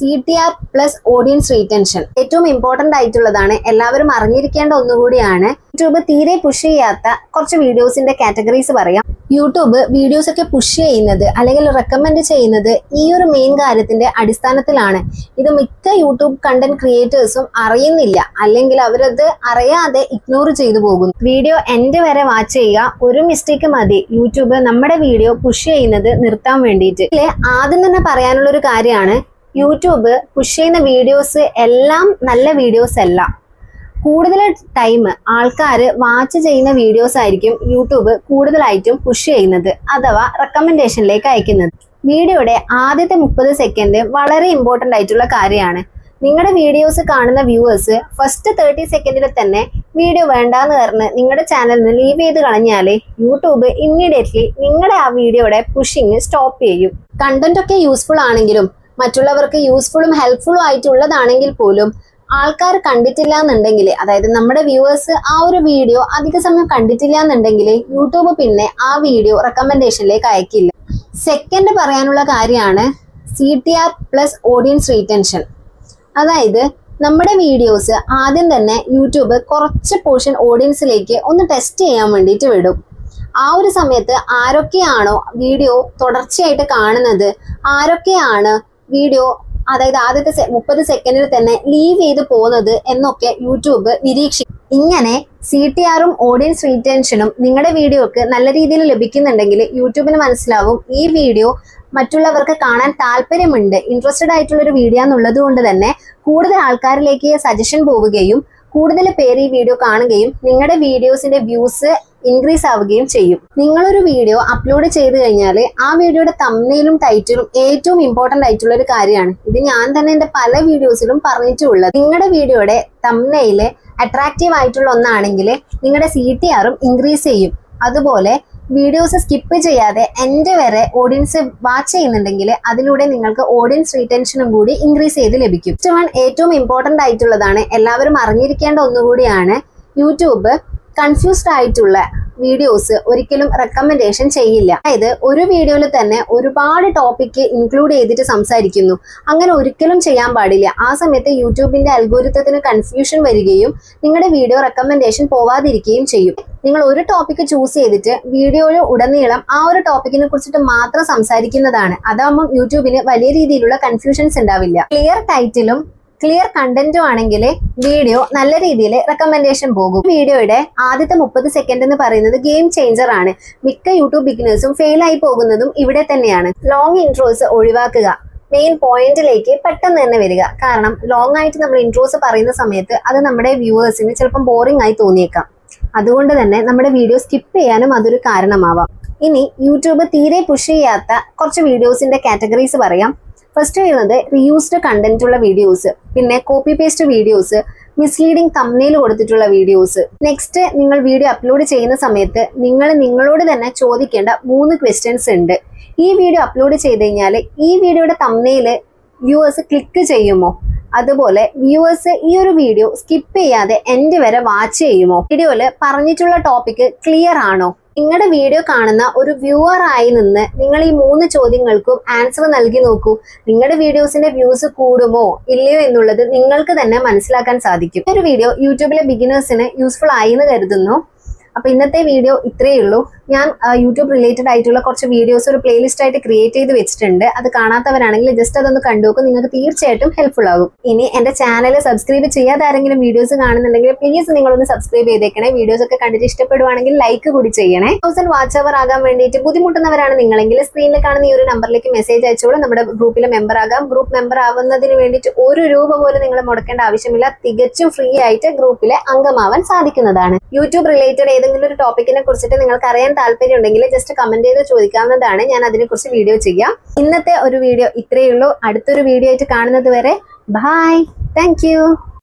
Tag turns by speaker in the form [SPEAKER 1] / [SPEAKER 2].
[SPEAKER 1] C T R plus audience retention ഏറ്റവും important ആയിട്ടുള്ളതാണ് എല്ലാവരും അറിഞ്ഞിരിക്കേണ്ട ഒന്നുകൂടിയാണ്. യൂട്യൂബ് തീരെ പുഷ് ചെയ്യാത്ത കുറച്ച് വീഡിയോസിന്റെ കാറ്റഗറീസ് പറയാം. യൂട്യൂബ് വീഡിയോസ് ഒക്കെ പുഷ് ചെയ്യുന്നത് അല്ലെങ്കിൽ റെക്കമെൻഡ് ചെയ്യുന്നത് ഈ ഒരു മെയിൻ കാര്യത്തിന്റെ അടിസ്ഥാനത്തിലാണ്. ഇത് മിക്ക യൂട്യൂബ് കണ്ടന്റ് ക്രിയേറ്റേഴ്സും അറിയുന്നില്ല. അല്ലെങ്കിൽ അവരത് അറിയാതെ ഇഗ്നോർ ചെയ്തു പോകുന്നു. വീഡിയോ എൻഡ് വരെ വാച്ച് ചെയ്യുക. ഒരു മിസ്റ്റേക്ക് മതി. യൂട്യൂബ് നമ്മുടെ വീഡിയോ പുഷ് ചെയ്യുന്നത് നിർത്താൻ വേണ്ടിയിട്ട്. ആദ്യം തന്നെ പറയാനുള്ള ഒരു കാര്യമാണ് യൂട്യൂബ് പുഷ് ചെയ്യുന്ന വീഡിയോസ് എല്ലാം നല്ല വീഡിയോസ് അല്ല. കൂടുതൽ ടൈം ആൾക്കാർ വാച്ച് ചെയ്യുന്ന വീഡിയോസ് ആയിരിക്കും യൂട്യൂബ് കൂടുതലായിട്ടും പുഷ് ചെയ്യുന്നത് അഥവാ റെക്കമെൻഡേഷനിലേക്ക് അയക്കുന്നത്. വീഡിയോയുടെ ആദ്യത്തെ മുപ്പത് സെക്കൻഡ് വളരെ ഇമ്പോർട്ടന്റ് ആയിട്ടുള്ള കാര്യമാണ്. നിങ്ങളുടെ വീഡിയോസ് കാണുന്ന വ്യൂവേഴ്സ് ഫസ്റ്റ് തേർട്ടി സെക്കൻഡിൽ തന്നെ വീഡിയോ വേണ്ടാന്ന് പറഞ്ഞ് നിങ്ങളുടെ ചാനലിൽ നിന്ന് ലീവ് ചെയ്ത് കളഞ്ഞാൽ യൂട്യൂബ് ഇമ്മീഡിയറ്റ്ലി നിങ്ങളുടെ ആ വീഡിയോയുടെ പുഷിങ് സ്റ്റോപ്പ് ചെയ്യും. കണ്ടന്റ് ഒക്കെ യൂസ്ഫുൾ ആണെങ്കിലും മറ്റുള്ളവർക്ക് യൂസ്ഫുള്ളും ഹെൽപ്ഫുള്ളും ആയിട്ടുള്ളതാണെങ്കിൽ പോലും ആൾക്കാർ കണ്ടിട്ടില്ല എന്നുണ്ടെങ്കിൽ അതായത് നമ്മുടെ വ്യൂവേഴ്സ് ആ ഒരു വീഡിയോ അധിക സമയം കണ്ടിട്ടില്ല എന്നുണ്ടെങ്കിൽ യൂട്യൂബ് പിന്നെ ആ വീഡിയോ റെക്കമെൻഡേഷനിലേക്ക് അയക്കില്ല. സെക്കൻഡ് പറയാനുള്ള കാര്യമാണ് C T R plus audience retention അതായത് നമ്മുടെ വീഡിയോസ് ആദ്യം തന്നെ യൂട്യൂബ് കുറച്ച് പോർഷൻ ഓഡിയൻസിലേക്ക് ഒന്ന് ടെസ്റ്റ് ചെയ്യാൻ വേണ്ടിയിട്ട് വിടും. ആ ഒരു സമയത്ത് ആരൊക്കെയാണോ വീഡിയോ തുടർച്ചയായിട്ട് കാണുന്നത് ആരൊക്കെയാണ് വീഡിയോ അതായത് ആദ്യത്തെ മുപ്പത് സെക്കൻഡിൽ തന്നെ ലീവ് ചെയ്ത് പോകുന്നത് എന്നൊക്കെ യൂട്യൂബ് നിരീക്ഷിക്കും ഇങ്ങനെ സി ടി ആറും ഓഡിയൻസ് റീറ്റൻഷനും നിങ്ങളുടെ വീഡിയോക്ക് നല്ല രീതിയിൽ ലഭിക്കുന്നുണ്ടെങ്കിൽ യൂട്യൂബിന് മനസ്സിലാവും ഈ വീഡിയോ മറ്റുള്ളവർക്ക് കാണാൻ താല്പര്യമുണ്ട് ഇൻട്രസ്റ്റഡ് ആയിട്ടുള്ള ഒരു വീഡിയോ എന്നുള്ളത് കൊണ്ട് തന്നെ കൂടുതൽ ആൾക്കാരിലേക്ക് സജഷൻ പോവുകയും കൂടുതൽ പേര് ഈ വീഡിയോ കാണുകയും നിങ്ങളുടെ വീഡിയോസിന്റെ വ്യൂസ് ഇൻക്രീസ് ആവുകയും ചെയ്യും. നിങ്ങളൊരു വീഡിയോ അപ്ലോഡ് ചെയ്ത് കഴിഞ്ഞാൽ ആ വീഡിയോയുടെ തമ്മിലും ടൈറ്റിലും ഏറ്റവും ഇമ്പോർട്ടന്റ് ആയിട്ടുള്ള ഒരു കാര്യമാണ്. ഇത് ഞാൻ തന്നെ എന്റെ പല വീഡിയോസിലും പറഞ്ഞിട്ടുള്ളത്. നിങ്ങളുടെ വീഡിയോയുടെ തമ്മിലെ അട്രാക്റ്റീവ് ആയിട്ടുള്ള ഒന്നാണെങ്കിൽ നിങ്ങളുടെ സി ഇൻക്രീസ് ചെയ്യും. അതുപോലെ വീഡിയോസ് സ്കിപ്പ് ചെയ്യാതെ എന്റെ വരെ ഓഡിയൻസ് വാച്ച് ചെയ്യുന്നുണ്ടെങ്കിൽ അതിലൂടെ നിങ്ങൾക്ക് ഓഡിയൻസ് റീറ്റൻഷനും കൂടി ഇൻക്രീസ് ചെയ്ത് ലഭിക്കും. ഫസ്റ്റ് വൺ ഏറ്റവും ഇമ്പോർട്ടന്റ് ആയിട്ടുള്ളതാണ് എല്ലാവരും അറിഞ്ഞിരിക്കേണ്ട ഒന്നുകൂടിയാണ് യൂട്യൂബ്. കൺഫ്യൂസ്ഡ് ആയിട്ടുള്ള വീഡിയോസ് ഒരിക്കലും റെക്കമെൻഡേഷൻ ചെയ്യില്ല. അതായത് ഒരു വീഡിയോയിൽ തന്നെ ഒരുപാട് ടോപ്പിക്ക് ഇൻക്ലൂഡ് ചെയ്തിട്ട് സംസാരിക്കുന്നു. അങ്ങനെ ഒരിക്കലും ചെയ്യാൻ പാടില്ല. ആ സമയത്ത് യൂട്യൂബിന്റെ അൽഗോരിത്തത്തിന് കൺഫ്യൂഷൻ വരികയും നിങ്ങളുടെ വീഡിയോ റെക്കമെൻഡേഷൻ പോവാതിരിക്കുകയും ചെയ്യും. നിങ്ങൾ ഒരു ടോപ്പിക്ക് ചൂസ് ചെയ്തിട്ട് വീഡിയോയിൽ ഉടനീളം ആ ഒരു ടോപ്പിക്കിനെ കുറിച്ചിട്ട് മാത്രം സംസാരിക്കുന്നതാണ്. അതാകുമ്പോൾ യൂട്യൂബിന് വലിയ രീതിയിലുള്ള കൺഫ്യൂഷൻസ് ഉണ്ടാവില്ല. ക്ലിയർ ടൈറ്റിലും ക്ലിയർ കണ്ടന്റും ആണെങ്കിൽ വീഡിയോ നല്ല രീതിയിൽ റെക്കമെൻഡേഷൻ പോകും. വീഡിയോയുടെ ആദ്യത്തെ മുപ്പത് സെക്കൻഡ് എന്ന് പറയുന്നത് ഗെയിം ചേഞ്ചർ ആണ്. മിക്ക യൂട്യൂബ് ബിഗിനേഴ്സും ഫെയിൽ ആയി പോകുന്നതും ഇവിടെ തന്നെയാണ്. ലോങ് ഇൻട്രോസ് ഒഴിവാക്കുക. മെയിൻ പോയിന്റിലേക്ക് പെട്ടെന്ന് തന്നെ വരിക. കാരണം ലോങ് ആയിട്ട് നമ്മൾ ഇൻട്രോസ് പറയുന്ന സമയത്ത് അത് നമ്മുടെ വ്യൂവേഴ്സിന് ചിലപ്പം ബോറിംഗ് ആയി തോന്നിയേക്കാം. അതുകൊണ്ട് തന്നെ നമ്മുടെ വീഡിയോ സ്കിപ്പ് ചെയ്യാനും അതൊരു കാരണമാവാം. ഇനി യൂട്യൂബ് തീരെ പുഷ് ചെയ്യാത്ത കുറച്ച് വീഡിയോസിന്റെ കാറ്റഗറീസ് പറയാം. ഫസ്റ്റ് വരുന്നത് റീയൂസ്ഡ് കണ്ടന്റ് ഉള്ള വീഡിയോസ് പിന്നെ കോപ്പി പേസ്റ്റ് വീഡിയോസ് മിസ്ലീഡിംഗ് തമ്മിൽ കൊടുത്തിട്ടുള്ള വീഡിയോസ് നെക്സ്റ്റ് നിങ്ങൾ വീഡിയോ അപ്ലോഡ് ചെയ്യുന്ന സമയത്ത് നിങ്ങൾ നിങ്ങളോട് തന്നെ ചോദിക്കേണ്ട മൂന്ന് ക്വസ്റ്റ്യൻസ് ഉണ്ട്. ഈ വീഡിയോ അപ്ലോഡ് ചെയ്ത് കഴിഞ്ഞാൽ ഈ വീഡിയോയുടെ തമ്മയിൽ വ്യൂവേഴ്സ് ക്ലിക്ക് ചെയ്യുമോ? അതുപോലെ വ്യൂവേഴ്സ് ഈ ഒരു വീഡിയോ സ്കിപ്പ് ചെയ്യാതെ എൻഡ് വരെ വാച്ച് ചെയ്യുമോ? വീഡിയോയിൽ പറഞ്ഞിട്ടുള്ള ടോപ്പിക് ക്ലിയർ ആണോ? നിങ്ങളുടെ വീഡിയോ കാണുന്ന ഒരു വ്യൂവർ ആയി നിന്ന് നിങ്ങൾ ഈ മൂന്ന് ചോദ്യങ്ങൾക്കും ആൻസർ നൽകി നോക്കൂ. നിങ്ങളുടെ വീഡിയോസിന്റെ വ്യൂസ് കൂടുമോ? ഇല്ലയോ എന്നുള്ളത് നിങ്ങൾക്ക് തന്നെ മനസ്സിലാക്കാൻ സാധിക്കും. ഈ ഒരു വീഡിയോ യൂട്യൂബിലെ ബിഗിനേഴ്സിന് യൂസ്ഫുൾ ആയി എന്ന് കരുതുന്നു. അപ്പൊ ഇന്നത്തെ വീഡിയോ ഇത്രയേ ഉള്ളൂ. ഞാൻ യൂട്യൂബ് റിലേറ്റഡ് ആയിട്ടുള്ള കുറച്ച് വീഡിയോസ് ഒരു പ്ലേലിസ്റ്റ് ആയിട്ട് ക്രിയേറ്റ് ചെയ്ത് വെച്ചിട്ടുണ്ട്. അത് കാണാത്തവരാണെങ്കിൽ ജസ്റ്റ് അതൊന്ന് കണ്ടുനോക്കും നിങ്ങൾക്ക് തീർച്ചയായിട്ടും ഹെൽപ്ഫുൾ ആകും. ഇനി എന്റെ ചാനൽ സബ്സ്ക്രൈബ് ചെയ്യാതെ ആരെങ്കിലും വീഡിയോസ് കാണുന്നുണ്ടെങ്കിൽ പ്ലീസ് നിങ്ങളൊന്ന് സബ്സ്ക്രൈബ് ചെയ്തേക്കണേ. വീഡിയോസ് ഒക്കെ കണ്ടിട്ട് ഇഷ്ടപ്പെടുവാണെങ്കിൽ ലൈക്ക് കൂടി ചെയ്യണേ. തൗസൻഡ് വാച്ച് അവർ ആകാൻ വേണ്ടിയിട്ട് ബുദ്ധിമുട്ടുന്നവരാണ് നിങ്ങളെങ്കിൽ സ്ക്രീനിൽ കാണുന്ന ഈ ഒരു നമ്പറിലേക്ക് മെസ്സേജ് അയച്ചോളൂ. നമ്മുടെ ഗ്രൂപ്പിലെ മെമ്പർ ആകാം. ഗ്രൂപ്പ് മെമ്പർ ആവുന്നതിന് വേണ്ടിയിട്ട് ഒരു രൂപ പോലും നിങ്ങൾ മുടക്കേണ്ട ആവശ്യമില്ല. തികച്ചും ഫ്രീ ആയിട്ട് ഗ്രൂപ്പിലെ അംഗമാവാൻ സാധിക്കുന്നതാണ്. യൂട്യൂബ് റിലേറ്റഡ് ഏതെങ്കിലും ഒരു ടോപ്പിക്കിനെ കുറിച്ചിട്ട് നിങ്ങൾക്ക് അറിയാൻ താല്പര്യം ഉണ്ടെങ്കിൽ ജസ്റ്റ് കമന്റ് ചെയ്ത് ചോദിക്കാവുന്നതാണ്. ഞാൻ അതിനെക്കുറിച്ച് വീഡിയോ ചെയ്യാം. ഇന്നത്തെ ഒരു വീഡിയോ ഇത്രയേ ഉള്ളൂ. അടുത്തൊരു വീഡിയോ ആയിട്ട് കാണുന്നത് വരെ ബൈ താങ്ക്